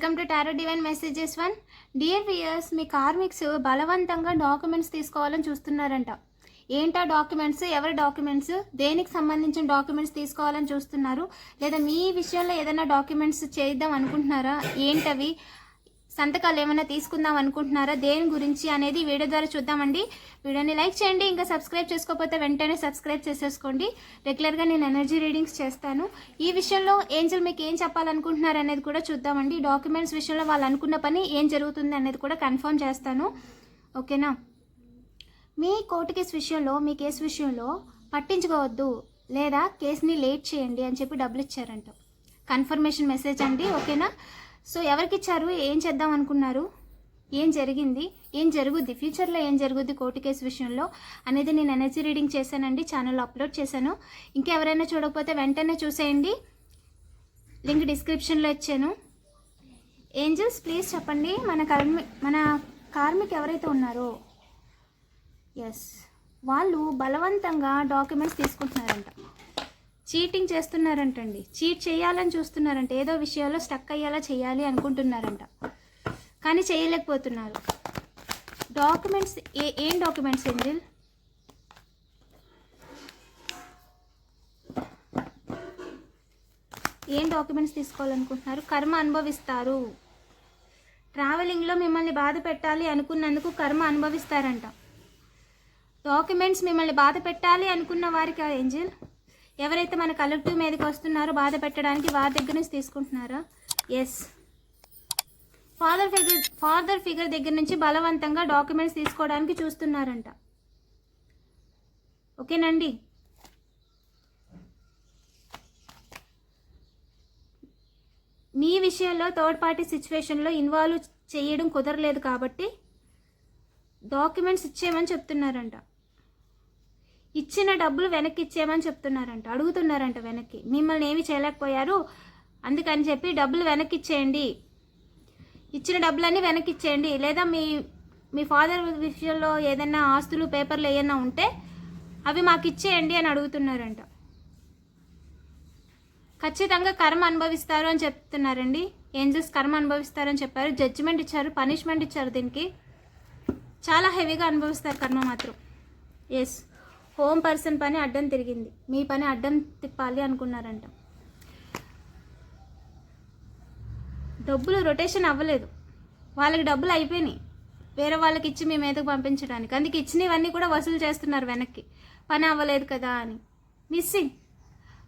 Welcome to tarot divine messages one dear viewers me karmics బలవంతంగా documents తీసుకోవాలని చూస్తున్నారంట. ఏంటా డాక్యుమెంట్స్ ఎవరి డాక్యుమెంట్స్ దేనికి సంబంధించిన డాక్యుమెంట్స్ తీసుకోవాలని చూస్తున్నారు? లేదా మీ విషయంలో ఏదైనా డాక్యుమెంట్స్ చేద్దాం అనుకుంటున్నారా? ఏంటవి? సంతకాలు ఏమైనా తీసుకుందాం అనుకుంటున్నారా? దేని గురించి అనేది వీడియో ద్వారా చూద్దామండి. వీడియోని లైక్ చేయండి ఇంకా సబ్స్క్రైబ్ చేసుకోకపోతే వెంటనే సబ్స్క్రైబ్ చేసేసుకోండి. రెగ్యులర్గా నేను ఎనర్జీ రీడింగ్స్ చేస్తాను. ఈ విషయంలో ఏంజల్ మీకు ఏం చెప్పాలనుకుంటున్నారు అనేది కూడా చూద్దామండి. డాక్యుమెంట్స్ విషయంలో వాళ్ళు అనుకున్న పని ఏం జరుగుతుంది అనేది కూడా కన్ఫర్మ్ చేస్తాను. ఓకేనా? మీ కోర్టు కేసు విషయంలో మీ కేసు విషయంలో పట్టించుకోవద్దు లేదా కేసుని లేట్ చేయండి అని చెప్పి డబ్బులు ఇచ్చారంట. కన్ఫర్మేషన్ మెసేజ్ అండి ఓకేనా? సో ఎవరికి ఇచ్చారు ఏం చేద్దాం అనుకున్నారు? ఏం జరిగింది? ఏం జరుగుద్ది? ఫ్యూచర్లో ఏం జరుగుద్ది కోర్టు కేసు విషయంలో అనేది నేను ఎనర్జీ రీడింగ్ చేశానండి ఛానల్లో అప్లోడ్ చేశాను. ఇంకెవరైనా చూడకపోతే వెంటనే చూసేయండి. లింక్ డిస్క్రిప్షన్లో ఇచ్చాను. ఏంజల్స్ ప్లీజ్ చెప్పండి మన కార్మి మన కార్మిక్ ఎవరైతే ఉన్నారో? ఎస్ వాళ్ళు బలవంతంగా డాక్యుమెంట్స్ తీసుకుంటున్నారంట. చీటింగ్ చేస్తున్నారంటండి. చీట్ చేయాలని చూస్తున్నారంట. ఏదో విషయాల్లో స్టక్ అయ్యేలా చేయాలి అనుకుంటున్నారంట. కానీ చేయలేకపోతున్నారు. డాక్యుమెంట్స్ ఏ ఏం డాక్యుమెంట్స్ ఏంజిల్ ఏం డాక్యుమెంట్స్ తీసుకోవాలనుకుంటున్నారు? కర్మ అనుభవిస్తారు. ట్రావెలింగ్లో మిమ్మల్ని బాధ పెట్టాలి అనుకున్నందుకు కర్మ అనుభవిస్తారంట. డాక్యుమెంట్స్ మిమ్మల్ని బాధ పెట్టాలి అనుకున్న వారికి ఏంజిల్ ఎవరైతే మన కలెక్టివ్ మీదకి వస్తున్నారో బాధ పెట్టడానికి వారి దగ్గర నుంచి తీసుకుంటున్నారా? Yes father figure father figure దగ్గర నుంచి బలవంతంగా డాక్యుమెంట్స్ తీసుకోవడానికి చూస్తున్నారంట. ఓకేనండి? మీ విషయంలో థర్డ్ పార్టీ సిచ్యువేషన్లో ఇన్వాల్వ్ చేయడం కుదరలేదు కాబట్టి డాక్యుమెంట్స్ ఇచ్చేయమని చెప్తున్నారంట. ఇచ్చిన డబ్బులు వెనక్కి ఇచ్చేయమని చెప్తున్నారంట. అడుగుతున్నారంట వెనక్కి. మిమ్మల్ని ఏమి చేయలేకపోయారు. అందుకని చెప్పి డబ్బులు వెనక్కి ఇచ్చేయండి. ఇచ్చిన డబ్బులన్నీ వెనక్కి ఇచ్చేయండి. లేదా మీ మీ ఫాదర్ విషయంలో ఏదైనా ఆస్తులు పేపర్లు ఏమైనా ఉంటే అవి మాకు ఇచ్చేయండి అని అడుగుతున్నారంట. ఖచ్చితంగా కర్మ అనుభవిస్తారు అని చెప్తున్నారండి. ఏంజల్స్ కర్మ అనుభవిస్తారని చెప్పారు. జడ్జిమెంట్ ఇచ్చారు పనిష్మెంట్ ఇచ్చారు దీనికి. చాలా హెవీగా అనుభవిస్తారు కర్మ మాత్రం. ఎస్ హోమ్ పర్సన్ పని అడ్డం తిరిగింది. మీ పని అడ్డం తిప్పాలి అనుకున్నారంట. డబ్బులు రొటేషన్ అవ్వలేదు. వాళ్ళకి డబ్బులు అయిపోయినాయి. వేరే వాళ్ళకి ఇచ్చి మీ మీదకు పంపించడానికి. అందుకే ఇచ్చినవన్నీ కూడా వసూలు చేస్తున్నారు వెనక్కి. పని అవ్వలేదు కదా అని. మిస్సింగ్.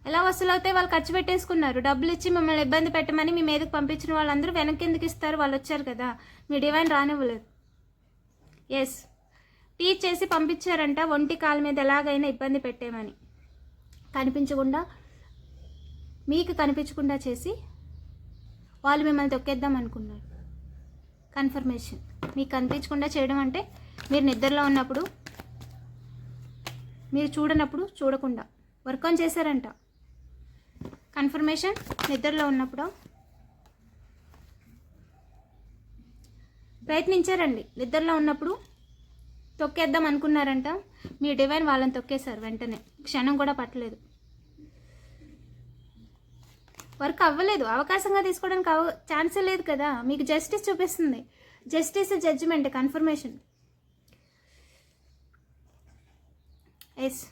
ఎలా వసూలు అవుతాయి? వాళ్ళు ఖర్చు పెట్టేసుకున్నారు. డబ్బులు ఇచ్చి మిమ్మల్ని ఇబ్బంది పెట్టమని మీ మీదకి పంపించిన వాళ్ళందరూ వెనక్కి ఎందుకు ఇస్తారు? వాళ్ళు వచ్చారు కదా. మీ డివైన్ రానివ్వలేదు. ఎస్ టీచ్ చేసి పంపించారంట ఒంటి కాలు మీద ఎలాగైనా ఇబ్బంది పెట్టేమని. కనిపించకుండా మీకు కనిపించకుండా చేసి వాళ్ళు మిమ్మల్ని తొక్కేద్దాం అనుకున్నారు. కన్ఫర్మేషన్. మీకు కనిపించకుండా చేయడం అంటే మీరు నిద్రలో ఉన్నప్పుడు మీరు చూడనప్పుడు చూడకుండా. వర్క్ ఆన్ చేశారంట. కన్ఫర్మేషన్ నిద్రలో ఉన్నప్పుడు ప్రయత్నించారండి. నిద్రలో ఉన్నప్పుడు తొక్కేద్దాం అనుకున్నారంట. మీ డివైన్ వాళ్ళని తొక్కేశారు వెంటనే. క్షణం కూడా పట్టలేదు. వర్క్ అవ్వలేదు. అవకాశంగా తీసుకోవడానికి అవ ఛాన్సే లేదు కదా. మీకు జస్టిస్ చూపిస్తుంది. Justice judgement confirmation. Yes.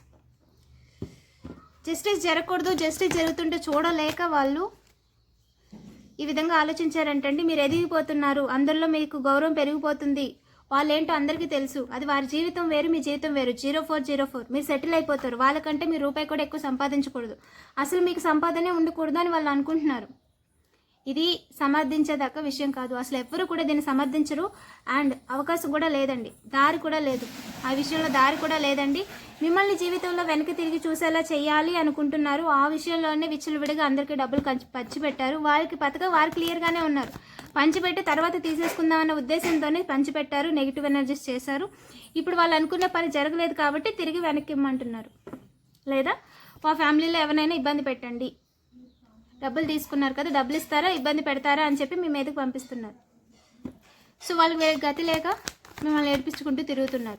Justice జరగకూడదు. జస్టిస్ జరుగుతుంటే చూడలేక వాళ్ళు ఈ విధంగా ఆలోచించారంటండి. మీరు ఎదిగిపోతున్నారు. అందరిలో మీకు గౌరవం పెరిగిపోతుంది. వాళ్ళు ఏంటో అందరికీ తెలుసు. అది వారి జీవితం వేరు మీ జీవితం వేరు. Zero four zero four. మీరు సెటిల్ అయిపోతారు. వాళ్ళకంటే మీరు రూపాయి కూడా ఎక్కువ సంపాదించకూడదు. అసలు మీకు సంపాదనే ఉండకూడదు అని వాళ్ళు అనుకుంటున్నారు. ఇది సమర్థించేదాకా విషయం కాదు. అసలు ఎవ్వరు కూడా దీన్ని సమర్థించరు. అండ్ అవకాశం కూడా లేదండి. దారి కూడా లేదు. ఆ విషయంలో దారి కూడా లేదండి. మిమ్మల్ని జీవితంలో వెనక్కి తిరిగి చూసేలా చేయాలి అనుకుంటున్నారు. ఆ విషయంలోనే విచ్చలవిడిగా అందరికీ డబ్బులు కంచి పంచిపెట్టారు. వారికి పథకం వారు క్లియర్గానే ఉన్నారు. పంచిపెట్టి తర్వాత తీసేసుకుందామన్న ఉద్దేశంతోనే పంచిపెట్టారు. నెగిటివ్ ఎనర్జీస్ చేశారు. ఇప్పుడు వాళ్ళు అనుకున్న పని జరగలేదు కాబట్టి తిరిగి వెనక్కి ఇమ్మంటున్నారు. లేదా? మా ఫ్యామిలీలో ఎవరైనా ఇబ్బంది పెట్టండి. డబ్బులు తీసుకున్నారు కదా డబ్బులు ఇస్తారా ఇబ్బంది పెడతారా అని చెప్పి మీ మీదకి పంపిస్తున్నారు. సో వాళ్ళకి వేరే గతి లేక మిమ్మల్ని ఏడిపించుకుంటూ తిరుగుతున్నారు.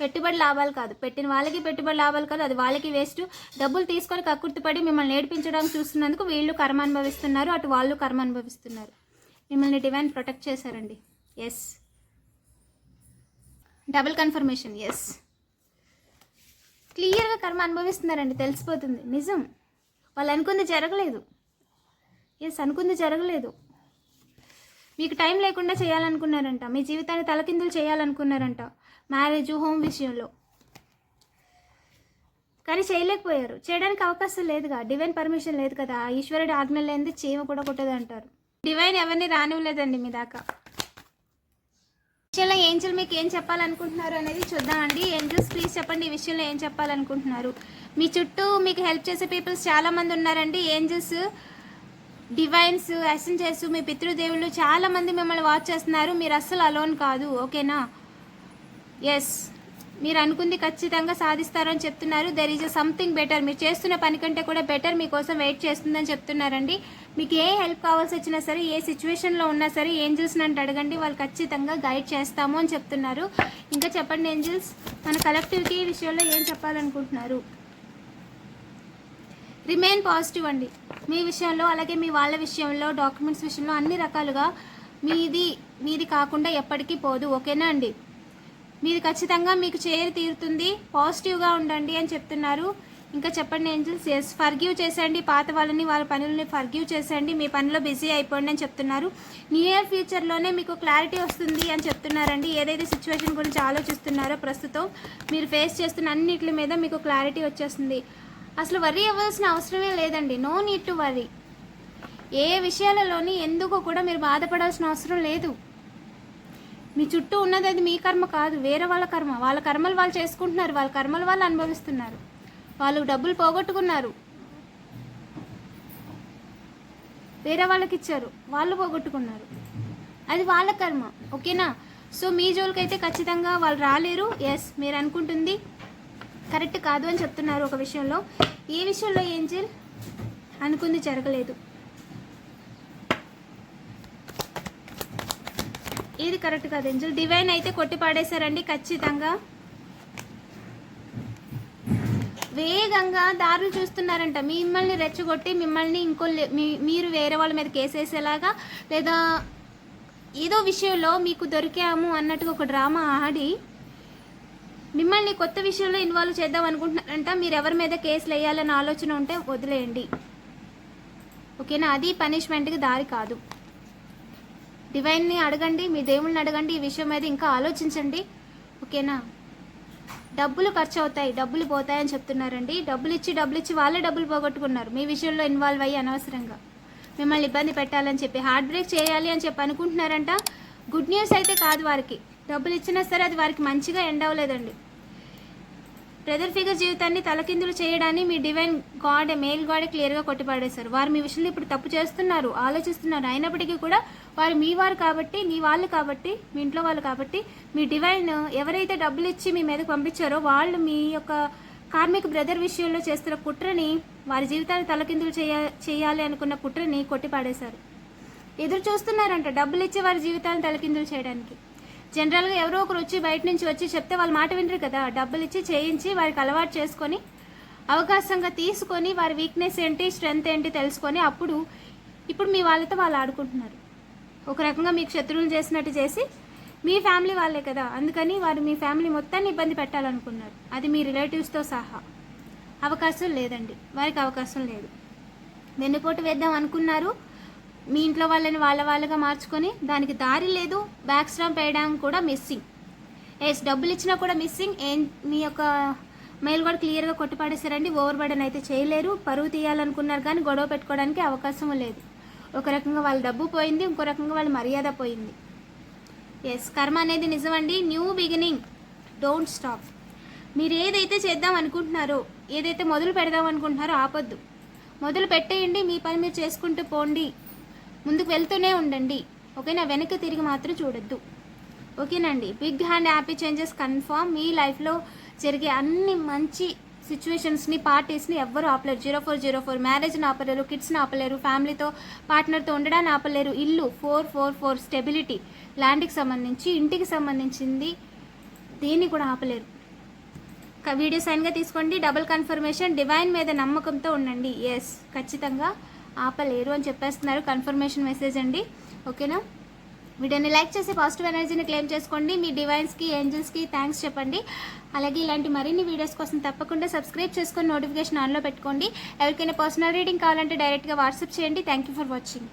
పెట్టుబడి లాభాలు కాదు. పెట్టిన వాళ్ళకి పెట్టుబడి లాభాలు కాదు అది వాళ్ళకి వేస్ట్. డబ్బులు తీసుకొని కక్కుర్తిపడి మిమ్మల్ని ఏడిపించడానికి చూస్తున్నందుకు వీళ్ళు కర్మ అనుభవిస్తున్నారు అటు వాళ్ళు కర్మ అనుభవిస్తున్నారు. మిమ్మల్ని డివైన్ ప్రొటెక్ట్ చేశారండి. ఎస్ డబుల్ కన్ఫర్మేషన్ ఎస్ క్లియర్గా కర్మ అనుభవిస్తున్నారండి తెలిసిపోతుంది. నిజం. వాళ్ళు అనుకుంది జరగలేదు. ఎస్ అనుకుంది జరగలేదు. మీకు టైం లేకుండా చేయాలనుకున్నారంట. మీ జీవితాన్ని తలకిందులు చేయాలనుకున్నారంట. మ్యారేజ్ హోమ్ విషయంలో. కానీ చేయలేకపోయారు. చేయడానికి అవకాశం లేదుగా. డివైన్ పర్మిషన్ లేదు కదా. ఆ ఈశ్వరుడి ఆజ్ఞ లేనిది చీమ కూడా కొట్టదు అంటారు. డివైన్ ఎవరిని రానివ్వలేదండి మీ దాకా. విషయంలో ఏంజల్ మీకు ఏం చెప్పాలనుకుంటున్నారు అనేది చూద్దామండి ఏంజల్స్ ప్లీజ్ చెప్పండి. ఈ విషయంలో ఏం చెప్పాలనుకుంటున్నారు? మీ చుట్టూ మీకు హెల్ప్ చేసే పీపుల్స్ చాలామంది ఉన్నారండి. ఏంజల్స్ డివైన్స్ అసెంజర్స్ మీ పితృదేవుళ్ళు చాలా మంది మిమ్మల్ని వాచ్ చేస్తున్నారు. మీరు అస్సలు అలోన్ కాదు ఓకేనా? ఎస్ మీరు అనుకుంది ఖచ్చితంగా సాధిస్తారని చెప్తున్నారు. There is a something better మీరు చేస్తున్న పని కంటే కూడా బెటర్ మీకోసం వెయిట్ చేస్తుందని చెప్తున్నారండి. మీకు ఏ హెల్ప్ కావాల్సి వచ్చినా సరే ఏ సిచ్యువేషన్లో ఉన్నా సరే ఏంజిల్స్ నన్ను అడగండి. వాళ్ళు ఖచ్చితంగా గైడ్ చేస్తాము అని చెప్తున్నారు. ఇంకా చెప్పండి ఏంజిల్స్ మన కలెక్టివ్కి ఈ విషయంలో ఏం చెప్పాలనుకుంటున్నారు? రిమైన్ పాజిటివ్ అండి. మీ విషయంలో అలాగే మీ వాళ్ళ విషయంలో డాక్యుమెంట్స్ విషయంలో అన్ని రకాలుగా మీది మీది కాకుండా ఎప్పటికీ పోదు. ఓకేనా అండి? మీది ఖచ్చితంగా మీకు చేరి తీరుతుంది. పాజిటివ్గా ఉండండి అని చెప్తున్నారు. ఇంకా చెప్పండి ఏంజల్స్? ఎస్ ఫర్గ్యూ చేసేయండి. పాత వాళ్ళని వాళ్ళ పనులని ఫర్గ్యూ చేసేయండి. మీ పనిలో బిజీ అయిపోండి అని చెప్తున్నారు. నియర్ ఫ్యూచర్లోనే మీకు క్లారిటీ వస్తుంది అని చెప్తున్నారండి. ఏదైతే సిచ్యువేషన్ గురించి ఆలోచిస్తున్నారో ప్రస్తుతం మీరు ఫేస్ చేస్తున్న అన్నిటి మీద మీకు క్లారిటీ వచ్చేస్తుంది. అసలు వరీ అవ్వాల్సిన అవసరమే లేదండి. నో నీడ్ టు వరీ ఏ విషయాలలోని ఎందుకు కూడా మీరు బాధపడాల్సిన అవసరం లేదు. మీ చుట్టూ ఉన్నది అది మీ కర్మ కాదు వేరే వాళ్ళ కర్మ. వాళ్ళ కర్మలు వాళ్ళు చేసుకుంటున్నారు వాళ్ళ కర్మలు వాళ్ళు అనుభవిస్తున్నారు. వాళ్ళు డబ్బులు పోగొట్టుకున్నారు. వేరే వాళ్ళకి ఇచ్చారు వాళ్ళు పోగొట్టుకున్నారు. అది వాళ్ళ కర్మ ఓకేనా? సో మీ జోలికైతే ఖచ్చితంగా వాళ్ళు రాలేరు. ఎస్ మీరు అనుకుంటుంది. కరెక్ట్ కాదు అని చెప్తున్నారు ఒక విషయంలో. ఏ విషయంలో ఏంజిల్ అనుకుంది జరగలేదు. ఇది కరెక్ట్ కాదు ఏంజిల్. డివైన్ అయితే కొట్టి పాడేశారండి ఖచ్చితంగా. వేగంగా దారులు చూస్తున్నారంట. మిమ్మల్ని రెచ్చగొట్టి మిమ్మల్ని ఇంకో లే- మీ- మీరు వేరే వాళ్ళ మీద కేసేసేలాగా లేదా ఏదో విషయంలో మీకు దొరికాము అన్నట్టుగా ఒక డ్రామా ఆడి మిమ్మల్ని కొత్త విషయంలో ఇన్వాల్వ్ చేద్దాం అనుకుంటున్నారంట. మీరు ఎవరి మీద కేసులు వేయాలన్న ఆలోచన ఉంటే వదిలేయండి. ఓకేనా? అది పనిష్మెంట్కి దారి కాదు. డివైన్ని అడగండి మీ దేవుళ్ళని అడగండి ఈ విషయం మీద ఇంకా ఆలోచించండి. ఓకేనా? డబ్బులు ఖర్చు అవుతాయి డబ్బులు పోతాయని చెప్తున్నారండి. డబ్బులు ఇచ్చి డబ్బులు ఇచ్చి వాళ్ళే డబ్బులు పోగొట్టుకున్నారు. మీ విషయంలో ఇన్వాల్వ్ అయ్యి అనవసరంగా. మిమ్మల్ని ఇబ్బంది పెట్టాలని చెప్పి. హార్ట్ బ్రేక్ చేయాలి అని చెప్పి అనుకుంటున్నారంట. గుడ్ న్యూస్ అయితే కాదు వారికి. డబ్బులు ఇచ్చినా సరే అది వారికి మంచిగా ఎండ్ అవ్వలేదండి. బ్రదర్ ఫిగర్ జీవితాన్ని తలకిందులు చేయడాన్ని మీ డివైన్ గాడ్ మేల్ గాడే క్లియర్గా కొట్టిపడేశారు వారు మీ విషయంలో ఇప్పుడు తప్పు చేస్తున్నారు ఆలోచిస్తున్నారు. అయినప్పటికీ కూడా వారు మీ వారు కాబట్టి మీ వాళ్ళు కాబట్టి మీ ఇంట్లో వాళ్ళు కాబట్టి మీ డివైన్ ఎవరైతే డబ్బులు ఇచ్చి మీ మీదకి పంపించారో వాళ్ళు మీ యొక్క కార్మిక బ్రదర్ విషయంలో చేస్తున్న కుట్రని వారి జీవితాన్ని తలకిందులు చేయ చేయాలి అనుకున్న కుట్రని కొట్టిపాడేశారు ఎదురు చూస్తున్నారంట డబ్బులు ఇచ్చి వారి జీవితాన్ని తలకిందులు చేయడానికి. జనరల్గా ఎవరో ఒకరు వచ్చి బయట నుంచి వచ్చి చెప్తే వాళ్ళ మాట వినరు కదా. డబ్బులు ఇచ్చి చేయించి వారికి అలవాటు చేసుకొని అవకాశంగా తీసుకొని వారి వీక్నెస్ ఏంటి స్ట్రెంగ్త్ ఏంటి తెలుసుకొని అప్పుడు ఇప్పుడు మీ వాళ్ళతో వాళ్ళు ఆడుకుంటున్నారు. ఒక రకంగా మీకు శత్రువులు చేసినట్టు చేసి మీ ఫ్యామిలీ వాళ్ళే కదా. అందుకని వారు మీ ఫ్యామిలీ మొత్తాన్ని ఇబ్బంది పెట్టాలనుకున్నారు. అది మీ రిలేటివ్స్తో సహా. అవకాశం లేదండి. వారికి అవకాశం లేదు. వెన్నుపోటు వేద్దాం అనుకున్నారు. మీ ఇంట్లో వాళ్ళని వాళ్ళ వాళ్ళగా మార్చుకొని దానికి దారి లేదు. బ్యాక్ స్టాంప్ వేయడం కూడా మిస్సింగ్ ఎస్ డబ్బులు ఇచ్చినా కూడా మిస్సింగ్ ఏం మీ యొక్క మెయిల్ కూడా క్లియర్గా కొట్టిపాడేశారండి. ఓవర్ బర్డన్ అయితే చేయలేరు. పరువు తీయాలనుకున్నారు కానీ గొడవ పెట్టుకోవడానికి అవకాశం లేదు. ఒక రకంగా వాళ్ళ డబ్బు పోయింది. ఇంకో రకంగా వాళ్ళ మర్యాద పోయింది. ఎస్ కర్మ అనేది నిజమండి. న్యూ బిగినింగ్ డోంట్ స్టాప్ మీరు ఏదైతే చేద్దాం అనుకుంటున్నారో ఏదైతే మొదలు పెడదాం అనుకుంటున్నారో ఆపొద్దు. మొదలు పెట్టేయండి. మీ పని మీరు చేసుకుంటూ పోండి. ముందుకు వెళ్తూనే ఉండండి. ఓకేనా? వెనక్కి తిరిగి మాత్రం చూడొద్దు. ఓకేనండి? Big hand happy changes confirm. మీ లైఫ్లో జరిగే అన్ని మంచి సిచ్యువేషన్స్ని పార్టీస్ని ఎవ్వరు ఆపలేరు. Zero four zero four. మ్యారేజ్ని ఆపలేరు కిడ్స్ని ఆపలేరు ఫ్యామిలీతో పార్ట్నర్తో ఉండడాన్ని ఆపలేరు. ఇల్లు ఫోర్ ఫోర్ ఫోర్. స్టెబిలిటీ ల్యాండ్కి సంబంధించి ఇంటికి సంబంధించింది దేన్ని కూడా ఆపలేరు. వీడియో సైన్గా తీసుకోండి. డబుల్ కన్ఫర్మేషన్ డివైన్ మీద నమ్మకంతో ఉండండి. ఎస్ ఖచ్చితంగా ఆపలేరు అని చెప్పేస్తున్నారు. కన్ఫర్మేషన్ మెసేజ్ అండి. ఓకేనా? వీడియోని లైక్ చేసి పాజిటివ్ ఎనర్జీని క్లెయిమ్ చేసుకోండి. మీ డివైన్స్కి ఏంజల్స్కి థ్యాంక్స్ చెప్పండి. అలాగే ఇలాంటి మరిన్ని వీడియోస్ కోసం తప్పకుండా సబ్స్క్రైబ్ చేసుకొని నోటిఫికేషన్ ఆన్లో పెట్టుకోండి. ఎవరికైనా పర్సనల్ రీడింగ్ కావాలంటే డైరెక్ట్గా వాట్సాప్ చేయండి. Thank you for watching